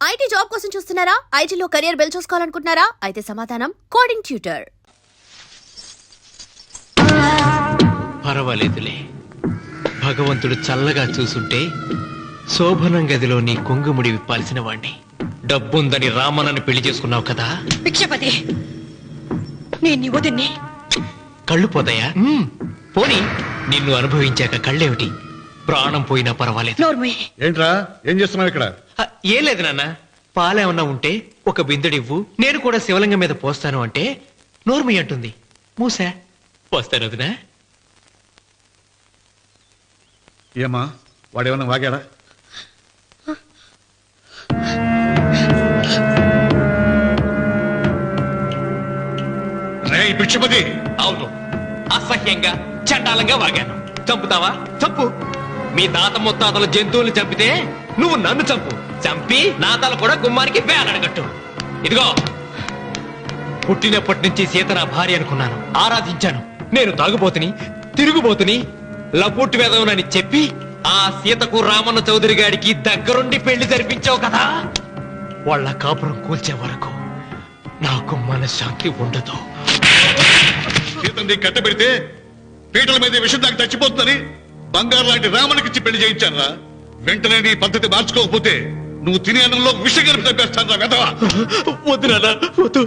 IT job కోసం చూస్తున్నారా? ఐటీలో కెరియర్ బిల్డ్ చూసుకోవాలనుకుంటున్నారా? అయితే సమాధానం కోడింగ్ ట్యూటర్ పర్వాలేదులే. భగవంతుడు చల్లగా చూసుంటే శోభనం గదిలో నీ కొంగుముడి విప్పాల్సిన వాణ్ణి. డబ్బుందని రామనని పెళ్ళి చేసుకున్నావు కదా? భిక్షపతి నేను నీ వదిన్ని. కళ్ళు పోతాయా. పోనీ నిన్ను అనుభవించాక కళ్ళేమిటి? ప్రాణం పోయినా పర్వాలేదు. నోర్మయ్య ఏంట్రా? ఏం చేస్తున్నావు ఇక్కడ? ఆ, ఏం లేదు నాన్న. పాలేమన్నా ఉంటే ఒక బిందెడివ్వు నేను కూడా శివలింగం మీద పోస్తాను అంటే నోర్మి అంటుంది. మూసా. పోస్తాను వదినా. ఏమా వాడేమన్నా వాగాడా? రేయ్ పిచ్చిపతి! అవును. అసహ్యంగా చండాలంగా వాగాను. చంపుతావా? చంపు. మీ తాత ముత్తాతల జంతువుల్ని చంపితే నువ్వు నన్ను చంపు. చంపి నా తల కూడా గుమ్మానికి వేలాడగట్టు. ఇదిగో పుట్టినప్పటి నుంచి సీత నా భార్య అనుకున్నాను. ఆరాధించాను. నేను తాగుబోతుని తిరుగుబోతుని లపుట్టు వేదవునని చెప్పి ఆ సీతకు రామన్న చౌదరి గారికి దగ్గరుండి పెళ్ళి జరిపించావు కదా? వాళ్ళ కాపురం కూల్చే వరకు నాకు మనశ్శాంతి ఉండదు. సీతని కట్టబెడితే పీటల మీద విషయం దాకా చచ్చిపోతుందని బంగారు లాంటి రామునికిచ్చి పెళ్ళి చేయించానురా వెంటనే నీ పద్ధతి మార్చుకోకపోతే నువ్వు తినే అన్నంలో విషం కలిపి తప్పేస్తాను రా వెధవా. వద్దు నాన్న వద్దు.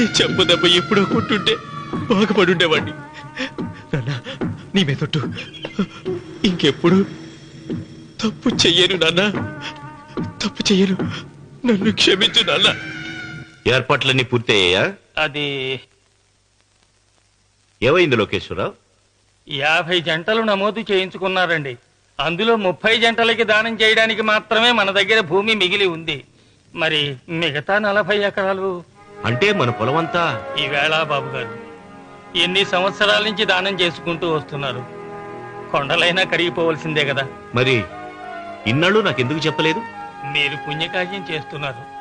ఈ చెంపు దెబ్బ ఎప్పుడో కొట్టుంటే బాగుపడి ఉండేవాడిని నాన్న నీ మీదొట్టు ఇంకెప్పుడు తప్పు చెయ్యను నాన్న. తప్పు చెయ్యను. నన్ను క్షమించు నాన్న. ఏర్పాట్లన్నీ పూర్తయ్యాయా? అది ఏమైంది లోకేశ్వరరావు? యాభై జంటలు నమోదు చేయించుకున్నారండి. అందులో ముప్పై జంటలకి దానం చేయడానికి మాత్రమే మన దగ్గర భూమి మిగిలి ఉంది. మరి మిగతా నలభై ఎకరాలు? అంటే మన పొలమంతా? ఈవేళ బాబు గారు ఎన్ని సంవత్సరాల నుంచి దానం చేసుకుంటూ వస్తున్నారు? కొండలైనా కరిగిపోవలసిందే కదా. మరి ఇన్నాళ్ళు నాకెందుకు చెప్పలేదు? మీరు పుణ్యకార్యం చేస్తున్నారు.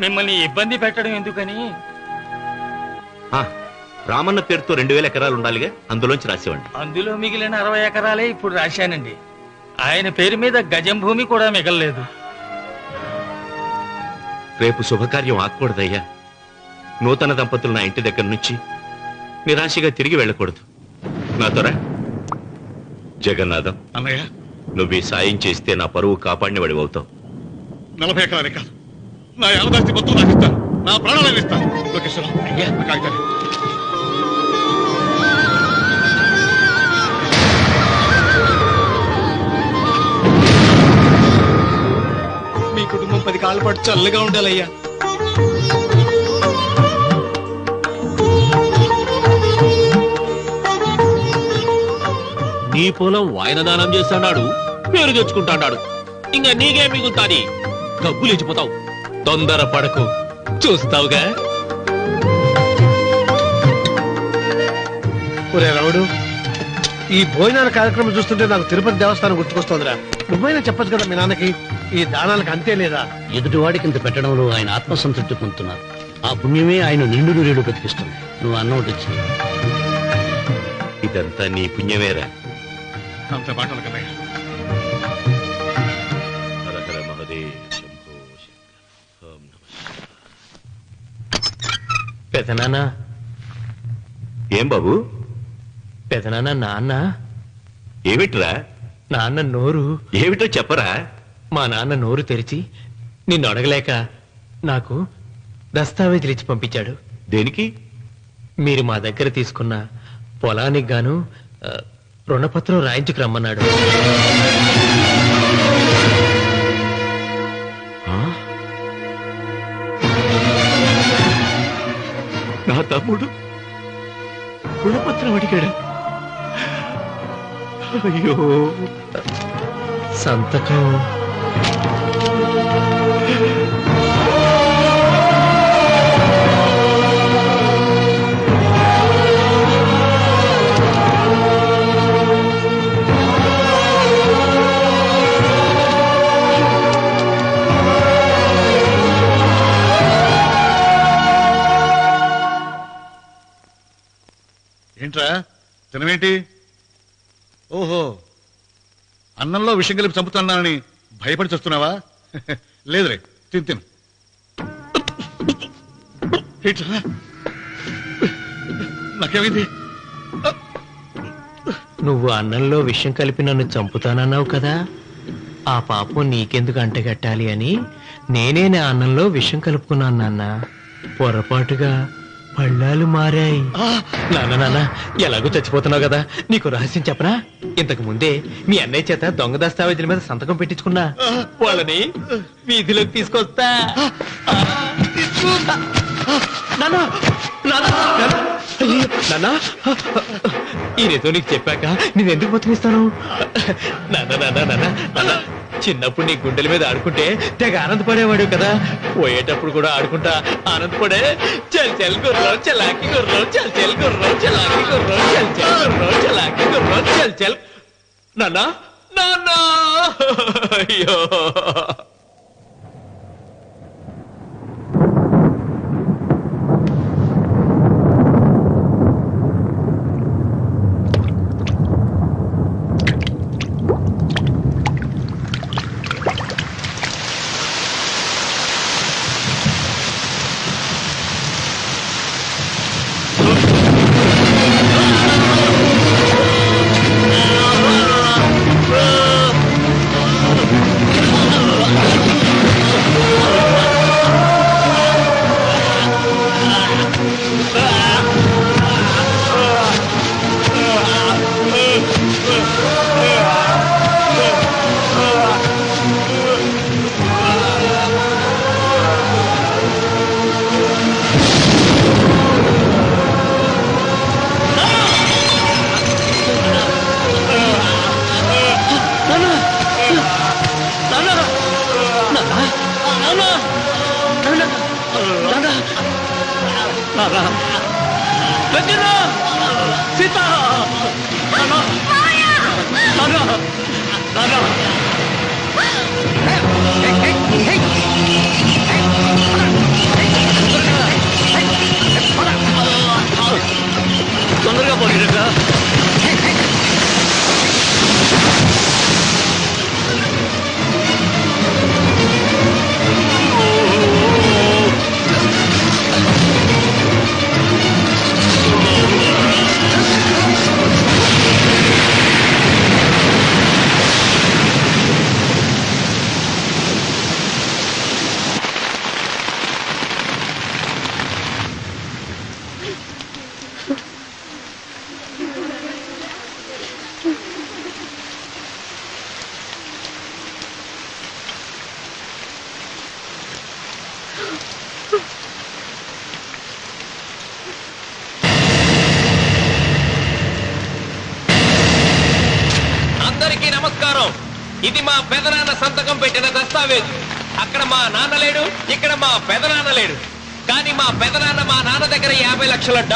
మిమ్మల్ని ఇబ్బంది పెట్టడం ఎందుకని? ఆ, రామన్న పేరుతో రెండు వేల ఎకరాలు ఉండాలిగా అందులోంచి రాసేవండి అందులో మిగిలిన అరవై ఎకరాలే ఇప్పుడు రాశానండి. ఆయన పేరు మీద గజం భూమి కూడా మిగలలేదు. రేపు శుభకార్యం ఆకూడదయ్యా నూతన దంపతులు నా ఇంటి దగ్గర నుంచి నిరాశగా తిరిగి వెళ్ళకూడదు. నాతోరా జగన్నాథం అన్నయ్య. నువ్వు ఈ సాయం చేస్తే నా పరువు కాపాడిన వాడి అవుతావు. నలభై ఎకరాలే కాదు. నా యావదాస్తి మొత్తం నాకు ఇస్తాను నా ప్రాణాలను ఇస్తాను. లోకేశ్వరం అయ్యా. నా కాగితాలు. కుటుంబం పది కాళ్ళ పాటు చల్లగా ఉండాలయ్యా. నీ పొలం వాయన దానం చేస్తాడాడు పేరు తెచ్చుకుంటాడాడు ఇంకా నీకే మిగులుతాది? డబ్బు లేచిపోతావు. తొందర పడకు. చూస్తావుగా? ఒరే రావుడు ఈ భోజనాల కార్యక్రమం చూస్తుంటే నాకు తిరుపతి దేవస్థానం గుర్తుకొస్తోందిరా. నువ్వైనా చెప్పొచ్చు కదా మీ నాన్నకి? ఈ దానాలకు అంతే లేదా? ఎదుటివాడికి ఇంత పెట్టడంలో ఆయన ఆత్మసంతృప్తి పొందుతున్నారు. ఆ పుణ్యమే ఆయన నిండు నూరేడు బతికిస్తుంది నువ్వు అన్నం వచ్చి ఇదంతా నీ పుణ్యమేరా. అంత మాటలు కన్నయ్య హర హర మహదేవ్ శంభో శంకర. ఓం నమః పెదనాన్న. ఏం బాబు? పెదనాన్న నాన్న. ఏమిట్రా? నాన్న నోరు. ఏమిటో చెప్పరా? మా నాన్న నోరు తెరిచి నిన్ను అడగలేక నాకు దస్తావేజీలు ఇచ్చి పంపించాడు. దేనికి? మీరు మా దగ్గర తీసుకున్న పొలానికి గాను ఆ, రుణపత్రం రాయించుకు రమ్మన్నాడు? నా తమ్ముడు రుణపత్రం అడిగాడు. అయ్యో. సంతకం ఏంట్రా? తినవేంటి ఓహో. అన్నంలో విషయం కలిపి చంపుతున్నానని భయపడి చూస్తున్నావా? లేదురే తిను తిను. ఏంట్రా? నాకేమైంది? నువ్వు అన్నంలో విషం కలిపి నన్ను చంపుతానన్నావు కదా. ఆ పాపం నీకెందుకు అంటగట్టాలి అని నేనే నా అన్నంలో విషం కలుపుకున్నాను నాన్న. పొరపాటుగా పళ్ళాలు మారాయి. నాన్న నాన్న ఎలాగో చచ్చిపోతున్నావు కదా? నీకు రహస్యం చెప్పనా? ఇంతకు ముందే మీ అన్నయ్య చేత దొంగ దస్తావేజీల మీద సంతకం పెట్టించుకున్నా. వాళ్ళని వీధిలోకి తీసుకొస్తా. నాన్న నాన్న ఈయనతో నీకు చెప్పాక నేను ఎందుకు బతికిస్తాను నాన్న నాన్న నాన్న నాన్న. చిన్నప్పుడు నీ గుండెల మీద ఆడుకుంటే తెగ ఆనందపడేవాడు కదా. పోయేటప్పుడు కూడా ఆడుకుంటా ఆనందపడే. చల్ చల్ గుర్రం చలాకి గుర్రం చల్ చల్ గుర్రం చలాకి గుర్రం చల్ చల్ గుర్రం చలాకి గుర్రం చల్ చల్. నాన్న నాన్న. అయ్యో.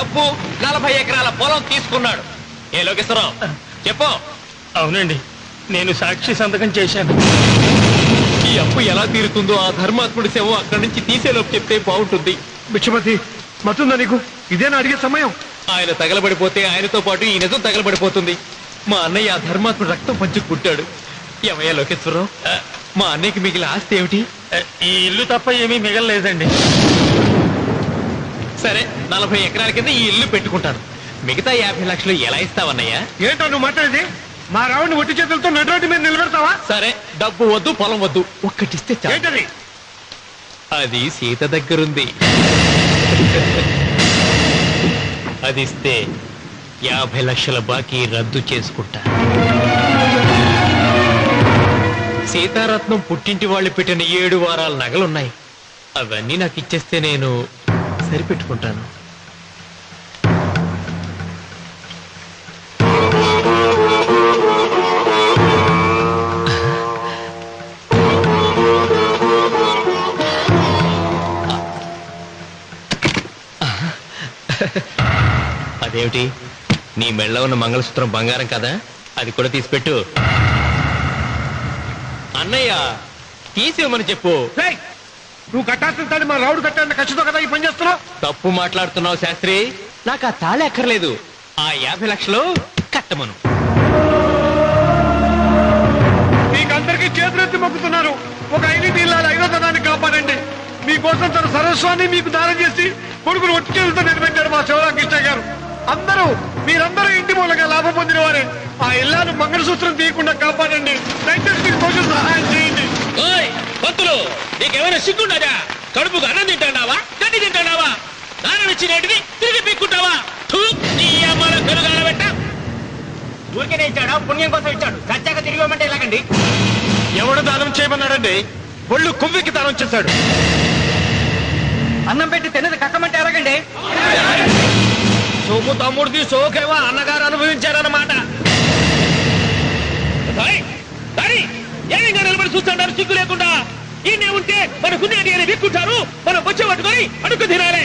డబ్బు నలభై ఎకరాల పొలం తీసుకున్నాడు. ఏ లోకేశ్వరరావు చెప్పు. అవునండి నేను సాక్షి సంతకం చేశాను. ఈ అప్పు ఎలా తీరుతుందో ఆ ధర్మాత్ముడి శవం అక్కడి నుంచి తీసేలోపు చెప్తే బాగుంటుంది. బిక్షమతి మతుందా నీకు? ఇదేనా అడిగే సమయం? ఆయన తగలబడిపోతే ఆయనతో పాటు ఈ నిజం తగలబడిపోతుంది. మా అన్నయ్య ఆ ధర్మాత్ముడు రక్తం పంచుకు పుట్టాడు ఏమయ్యా లోకేశ్వరరావు? మా అన్నయ్యకి మిగిలిన ఆస్తి ఏమిటి? ఈ ఇల్లు తప్ప ఏమీ మిగలలేదండి. సరే నలభై ఎకరాల కింద ఈ ఇల్లు పెట్టుకుంటాను. మిగతా యాభై లక్షలు ఎలా ఇస్తావన్నయ్యా? ఏంటో నువ్వు మాట్లాడేది? మా రావుని ఒట్టి చేతులతో నడురోడ్డు మీద నిలబెడతావా? సరే డబ్బు వద్దు పొలం వద్దు. ఒక్కటిస్తే చాలు. ఏంటది? అది సీత దగ్గరుంది. అది ఇస్తే యాభై లక్షల బాకీ రద్దు చేసుకుంటా. సీతారత్నం పుట్టింటి వాళ్ళు పెట్టిన ఏడు వారాల నగలున్నాయి. అవన్నీ నాకు ఇచ్చేస్తే నేను సరిపెట్టుకుంటాను. అదేమిటి? నీ మెళ్ళ ఉన్న మంగళసూత్రం బంగారం కదా? అది కూడా తీసిపెట్టు. అన్నయ్య తీసేయమని చెప్పు. రేయ్, నువ్వు కట్టాల్సిన తాడి మా రావుడు కట్టాలని ఖచ్చితం కదా ఈ పని చేస్తున్నావు? తప్పు మాట్లాడుతున్నావు శాస్త్రి. నాకు ఆ తాళి అక్కర్లేదు. ఆ యాభై లక్షలు కట్టమను. మీకందరికీ చేతులెత్తి మొక్కుతున్నారు. ఒక ఐదు మీకోసం తన సరస్వాన్ని మీకు దానం చేసి కొడుకులు ఒట్టుకెళ్తూ నిలబెట్టారు మా శివరామకృష్ణ గారు. అందరూ మీరందరూ ఇంటి మూలంగా లాభం పొందిన వారే. ఆ ఇల్లాను మంగళసూత్రం తీయకుండా కాపాడండి. దయచేసి మీకు కొంచెం సహాయం చేయండి. ఓయ్ పంతులు నీకేమైనా సిగ్గుండదా? కడుపుకు అన్నం తింటాడావా? గడ్డి తింటాడావా? దానం ఇచ్చినట్టుది తిరిగి పీక్కుంటావా? నీ అమ్మాల కరుగాల పెట్ట ఊరికేనే ఇచ్చాడా? పుణ్యం కోసం ఇచ్చాడు. చచ్చాక తిరిగి ఇవ్వమంటే ఎలాగండి? ఎవడు దానం చేయమన్నాడండి? ఒళ్ళు కొవ్వికి దానం చేశాడు. అన్నం పెట్టి తిన్నది కక్కమంటే ఎలాగండి? సోము తమ్ముడిది సోకేవా? అన్నగారు అనుభవించారన్నమాట. మన కున్నేటి అని విక్కుంటారు? మనం వచ్చే పట్టుకొని అడుగు తినాలి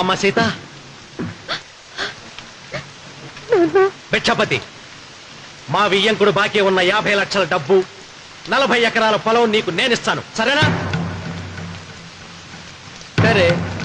అమ్మ సీత. భిక్షపతి. మా వియ్యంకుడు బాకీ ఉన్న యాభై లక్షల డబ్బు నలభై ఎకరాల పొలం నీకు నేనిస్తాను. సరేనా? సరే.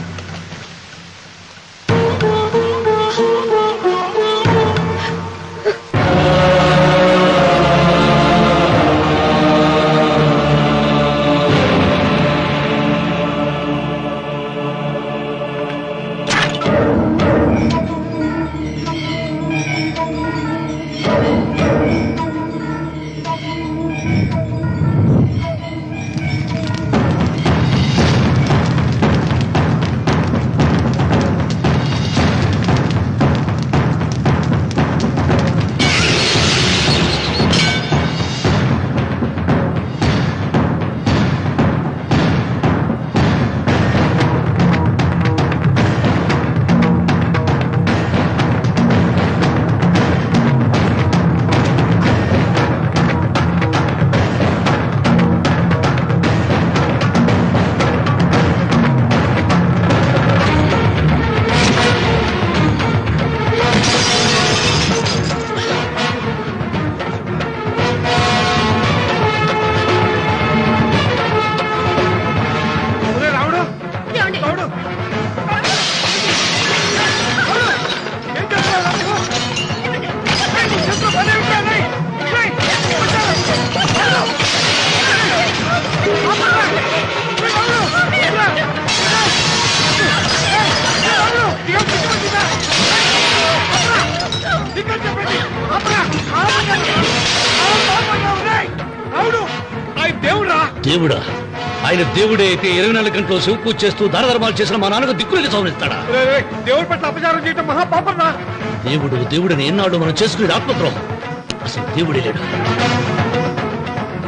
దేవుడా. ఆయన దేవుడే అయితే ఇరవై నాలుగు గంటలు శివ పూజ చేస్తూ దానధర్మాలు చేసిన మా నాన్నకు దిక్కులకి సవరిస్తాడా దేవుడి పట్ల అపచారం చేయటం మహాపాపం దేవుడు దేవుడిని ఎన్నాడు మనం చేసుకునేది ఆత్మద్రోహం. అసలు దేవుడే లేడు.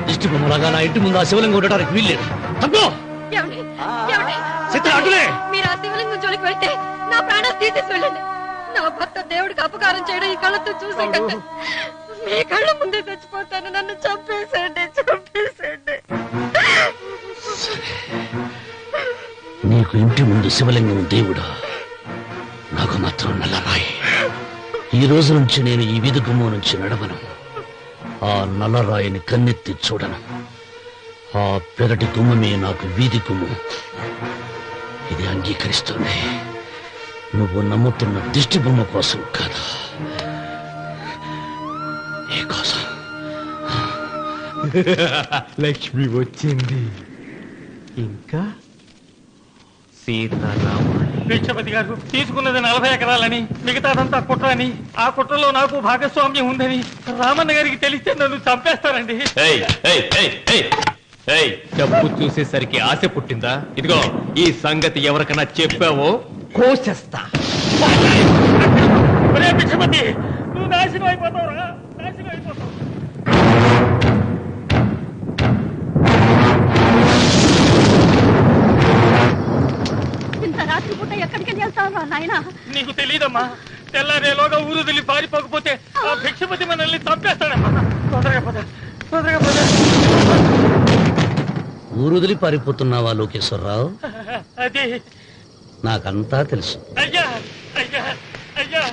దిష్టి బొమ్మలాగా నా ఇంటి ముందు ఆ శివలింగం ఉండడానికి వీల్లేదు తప్పో? చిత్ర అటులే. మీరు ఆ శివలింగం జోలికి వెళ్తే నా ప్రాణాలు తీసేసి వెళ్ళండి నా భర్త దేవుడికి అపకారం చేయడం ఈ కళ్ళతో చూసే కంటే మీ కళ్ళ ముందే చచ్చిపోతాను. నన్ను చంపేసేయండి నాకు ఇంటి ముందు శివలింగం దేవుడా నాకు మాత్రం నల్లరాయి. ఈ రోజు నుంచి నేను ఈ వీధి నుంచి నడవను. ఆ నల్లరాయిని కన్నెత్తి చూడను. ఆ పెరటి గుమ్మమే నాకు వీధి గుమ్ము. ఇది అంగీకరిస్తుంది. నువ్వు నమ్ముతున్న దిష్టి బొమ్మ కోసం కాదా. ఏ కోసం. లక్ష్మి వచ్చింది. ఇంకా? సీతారాముడు భిక్షపతి గారు తీసుకున్నది నలభై ఎకరాలని మిగతాదంతా కుట్ర అని ఆ కుట్రలో నాకు భాగస్వామ్యం ఉందని రామన్న గారికి తెలిస్తే నన్ను చంపేస్తారండి. ఏయ్, ఏయ్, ఏయ్, ఏయ్, ఏయ్, డబ్బు చూసేసరికి ఆశ పుట్టిందా? ఇదిగో ఈ సంగతి ఎవరికైనా చెప్పావో? కోసేస్తా. ఒరే భిక్షపతి నువ్వు నాశనం అయిపోతావురా. పూట ఎక్కడికి వెళ్తావా నాయనా? నీకు తెలియదమ్మా తెల్లారేలోగా ఊరు ఊరు వదిలి పారిపోకపోతే ఆ భిక్షపతి మనల్ని చంపేస్తాడమ్మా. తొందరగా పద తొందరగా పద. ఊరుదిలి పారిపోతున్నావా లోకేశ్వరరావు? అది నాకంతా తెలుసు. అయ్యా అయ్యా అయ్యా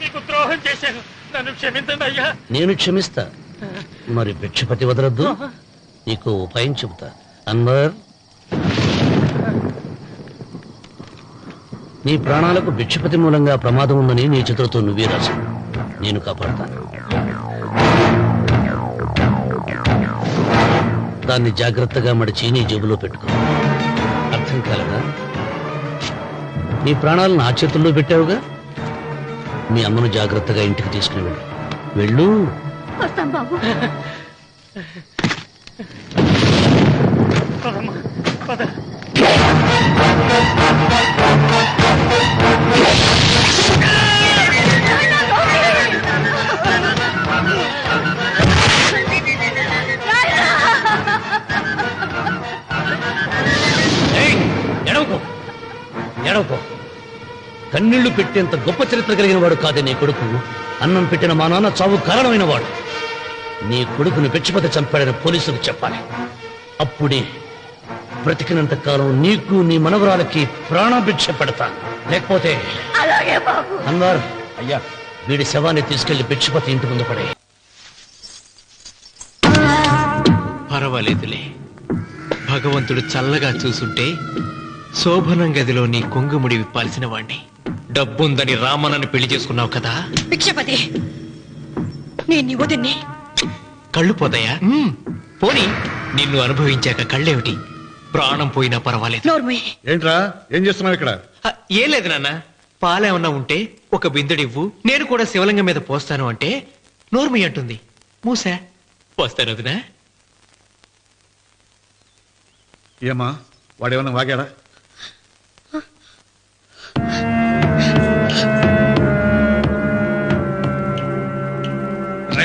మీకు ద్రోహం చేశాను. నన్ను క్షమించండి అయ్యా. నేను క్షమిస్తా. మరి భిక్షపతి వదలద్దు. నీకు ఉపాయం చెబుతా. అన్వర్ నీ ప్రాణాలకు భిక్షపతి మూలంగా ప్రమాదం ఉందని నీ చేతులతో నువ్వే రాసు నేను కాపాడతాను. దాన్ని జాగ్రత్తగా మడిచి నీ జేబులో పెట్టుకో. అర్థం కాలదా? నీ ప్రాణాలను ఆ చేతుల్లో పెట్టావుగా? మీ అమ్మను జాగ్రత్తగా ఇంటికి తీసుకుని వెళ్ళు. వెళ్ళు. వస్తాం బాబు. పదమ్మా పద. కన్నీళ్ళు పెట్టేంత గొప్ప చరిత్ర కలిగిన వాడు కాదే నీ కొడుకు. అన్నం పెట్టిన మా నాన్న చావు కారణమైన వాడు నీ కొడుకుని పెచ్చిపతి చంపాడని పోలీసులకు చెప్పాలి. అప్పుడే బ్రతికినంత కాలం నీకు నీ మనవరాలకి ప్రాణభిక్ష పెడతాను. లేకపోతే అలాగే బాబు. అన్వార్ అయ్యా వీడి శవాన్ని తీసుకెళ్ళి భిక్షపతి ఇంటి ముందు పడే పర్వాలేదులే. భగవంతుడు చల్లగా చూసుంటే శోభనం గదిలో నీ కొంగుముడి విప్పాల్సిన వాణ్ణి. డబ్బుందని రామనని పెళ్ళి చేసుకున్నావు కదా? భిక్షపతి నేను నీ వదిన్ని. కళ్ళు పోతాయా. పోనీ నిన్ను అనుభవించాక కళ్ళేమిటి? ప్రాణం పోయినా పర్వాలేదు. ఏంట్రా? ఏం చేస్తున్నావు ఇక్కడ? ఆ, ఏం లేదు నాన్న. పాలేమన్నా ఉంటే ఒక బిందుడివ్వు. నేను కూడా శివలింగం మీద పోస్తాను అంటే నోర్మి అంటుంది. మూసా? పోస్తాను వదినా. ఏమా వాడేమన్నా వాగాడా?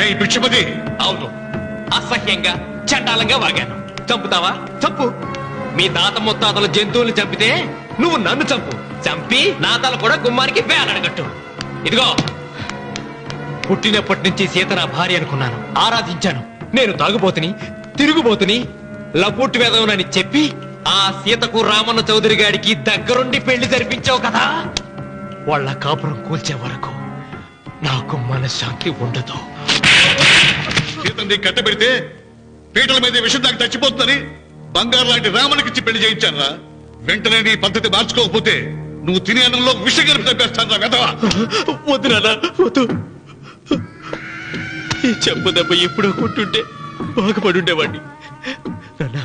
ఈ భిక్షపతి. అవును. అసహ్యంగా చండాలంగా వాగాను. చంపుతావా? చంపు. మీ తాత ముత్తాతల జంతువుల్ని చంపితే నువ్వు నన్ను చంపు. చంపి నా తల కూడా గుమ్మానికి వేలాడగట్టు. ఇదిగో. పుట్టినప్పటి నుంచి సీత నా భార్య అనుకున్నాను. ఆరాధించాను. నేను తాగుబోతుని తిరుగుబోతుని లపుట్టు వేదవునని చెప్పి ఆ సీతకు రామన్న చౌదరి గారికి దగ్గరుండి పెళ్ళి జరిపించావు కదా. వాళ్ళ కాపురం కూల్చే వరకు నాకు మనశ్శాంతి ఉండదు. సీతని కట్టబెడితే పీటల మీద విషం దాకా చచ్చిపోతుందని బంగారు లాంటి రామునికిచ్చి పెళ్ళి చేయించానురా. వెంటనే నీ పద్ధతి మార్చుకోకపోతే నువ్వు తినే అన్నంలో విషం కలిపి తప్పేస్తాను రా వెధవా. వద్దు నాన్న వద్దు. ఈ చెప్పు దెబ్బ ఎప్పుడో కొట్టుంటే బాగుపడుండేవాడిని నాన్న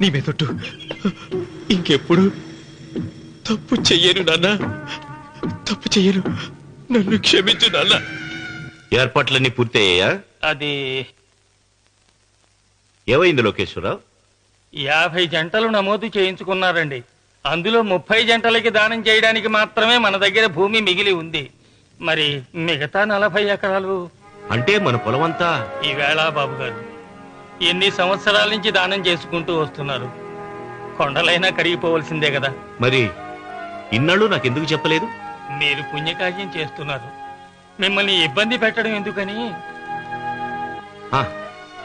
నీ మీదొట్టు ఇంకెప్పుడు తప్పు చెయ్యను నాన్న. తప్పు చెయ్యను. నన్ను క్షమించు నాన్న. ఏర్పాట్లన్నీ పూర్తయ్యాయా? అది ఏమైంది లోకేశ్వరరావు? యాభై జంటలు నమోదు చేయించుకున్నారండి. అందులో ముప్పై జంటలకి దానం చేయడానికి మాత్రమే మన దగ్గర భూమి మిగిలి ఉంది. మరి మిగతా నలభై ఎకరాలు? అంటే మన పొలమంతా? ఈవేళ బాబు గారు ఎన్ని సంవత్సరాల నుంచి దానం చేసుకుంటూ వస్తున్నారు? కొండలైనా కరిగిపోవలసిందే కదా. మరి ఇన్నాళ్ళు నాకెందుకు చెప్పలేదు? మీరు పుణ్యకార్యం చేస్తున్నారు. మిమ్మల్ని ఇబ్బంది పెట్టడం ఎందుకని?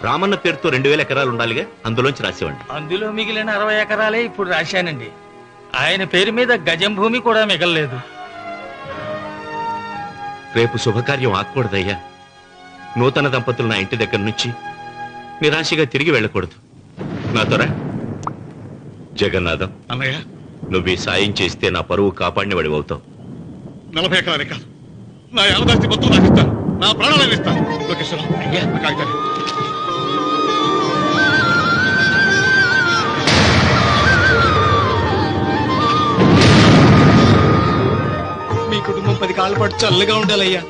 రామన్న పేరుతో రెండు వేల ఎకరాలు ఉండాలిగా అందులోంచి రాసేవండి. అందులో మిగిలిన అరవై ఎకరాలే ఇప్పుడు రాశానండి. ఆయన పేరు మీద గజం భూమి కూడా మిగలలేదు. రేపు శుభకార్యం ఆకూడదయ్యా నూతన దంపతులు నా ఇంటి దగ్గర నుంచి నిరాశగా తిరిగి వెళ్ళకూడదు. నాతోరా జగన్నాథం అన్నయ్య. నువ్వు ఈ సాయం చేస్తే నా పరువు కాపాడిన వాడి అవుతావు నలభై ఎకరాలే కాదు. నా యావదాస్తి మొత్తం నాకు ఇస్తాను నా ప్రాణాలను ఇస్తాను. లోకేశ్వరం అయ్యా నా కాగితాలు. మీ కుటుంబం పది కాళ్ళ పాటు చల్లగా ఉండాలయ్యా.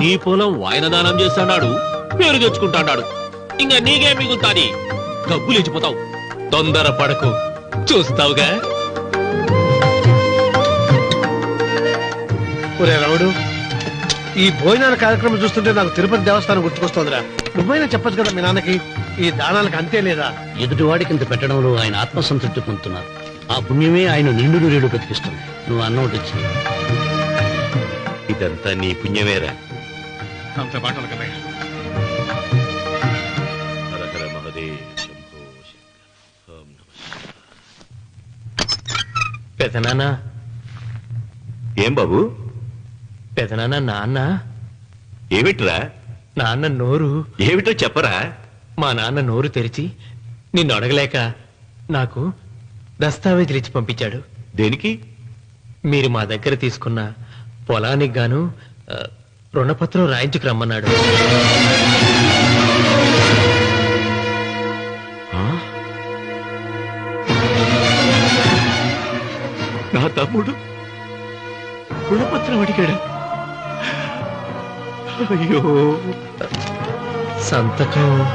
నీ పొలం వాయన దానం చేస్తాడు పేరు తెచ్చుకుంటాడు ఇంకా నీకే మిగులుతాది. గబ్బు లేచిపోతావు. తొందర పడకు చూస్తావుగా? ఒరే రావుడు ఈ భోజనాల కార్యక్రమం చూస్తుంటే నాకు తిరుపతి దేవస్థానం గుర్తుకొస్తోందిరా. నువ్వైనా చెప్పొచ్చు కదా మీ నాన్నకి ఈ దానాలకు అంతే లేదా? ఎదుటివాడికి ఇంత పెట్టడంలో ఆయన ఆత్మసంతృప్తి పొందుతున్నారు. ఆ పుణ్యమే ఆయన నిండు నూరేడు బ్రతికిస్తుంది. నువ్వు అన్నం ఒకటి ఇదంతా నీ పుణ్యమేరా. అంత మాటలు కన్నయ్య పెదనాన్న ఏం బాబు? పెదనాన్న నాన్న? ఏమిట్రా? నాన్న నోరు. ఏమిటో చెప్పరా? మా నాన్న నోరు తెరిచి నిన్ను అడగలేక నాకు దస్తావేజీలు ఇచ్చి పంపించాడు. దేనికి? మీరు మా దగ్గర తీసుకున్న పొలానికి గాను ఆ, రుణపత్రం రాయించుకు తమ్ముడు? గుణపత్రం అడిగాడు. అయ్యో. సంతకం.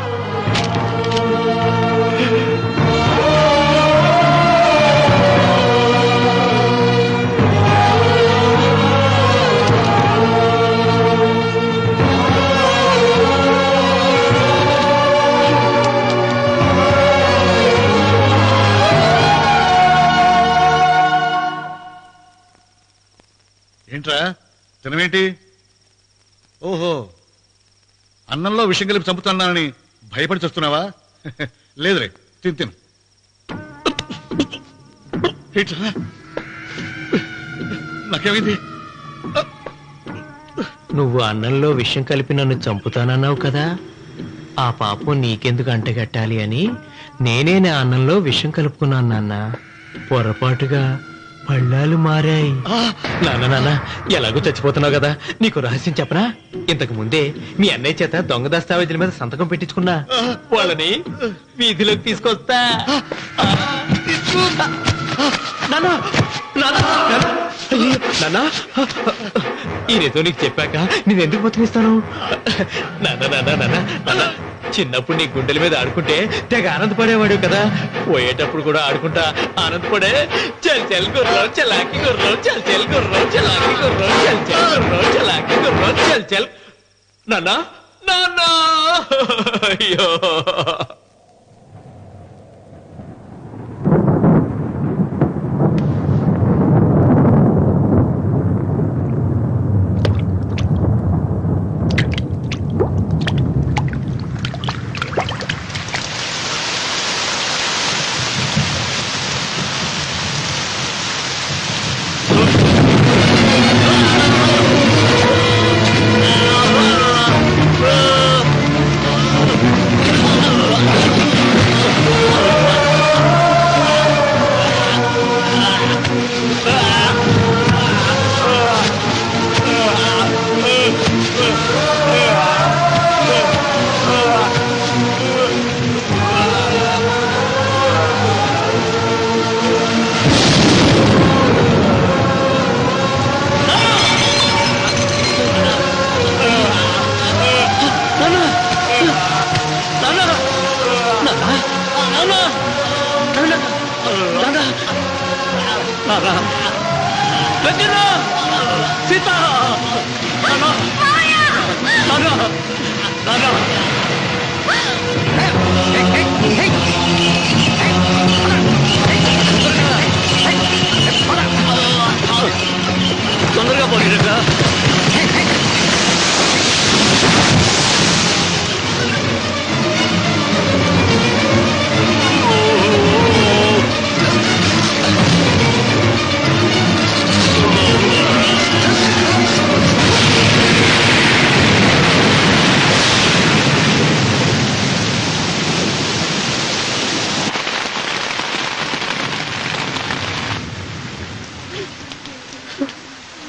ఏంట్రా? తినమేంటి? ఓహో అన్నంలో విషం కలిపి చంపుతున్నానని భయపడి చస్తున్నావా? లేదురే తిను తిను. ఏంట్రా? నాకేమైంది? నువ్వు అన్నంలో విషం కలిపి నన్ను చంపుతానన్నావు కదా? ఆ పాపం నీకెందుకు అంటగట్టాలి అని నేనే నా అన్నంలో విషం కలుపుకున్నాను నాన్న. పొరపాటుగా పళ్ళాలు మారాయి. నాన్న నాన్న ఎలాగో చచ్చిపోతున్నావు కదా? నీకు రహస్యం చెప్పనా? ఇంతకు ముందే మీ అన్నయ్య చేత దొంగ దస్తావేజీల మీద సంతకం పెట్టించుకున్నా. వాళ్ళని వీధిలోకి తీసుకొస్తా. నాన్న నాన్న ఈ నిజం నీకు చెప్పాక నేను ఎందుకు బతికిస్తాను నాన్న నాన్న నాన్న నాన్న. చిన్నప్పుడు నీ గుండెల మీద ఆడుకుంటే తెగ ఆనందపడేవాడు కదా. పోయేటప్పుడు కూడా ఆడుకుంటా ఆనందపడే. చల్ చల్ గుర్రం చలాకి గుర్రం చల్ చల్ గుర్రం చలాకి గుర్రం చల్ చల్ గుర్రం చలాకి గుర్రం చల్ చల్. నాన్న నాన్న. అయ్యో. சீதா தானா தானா தானா தொந்தரగా போகிறீர்களா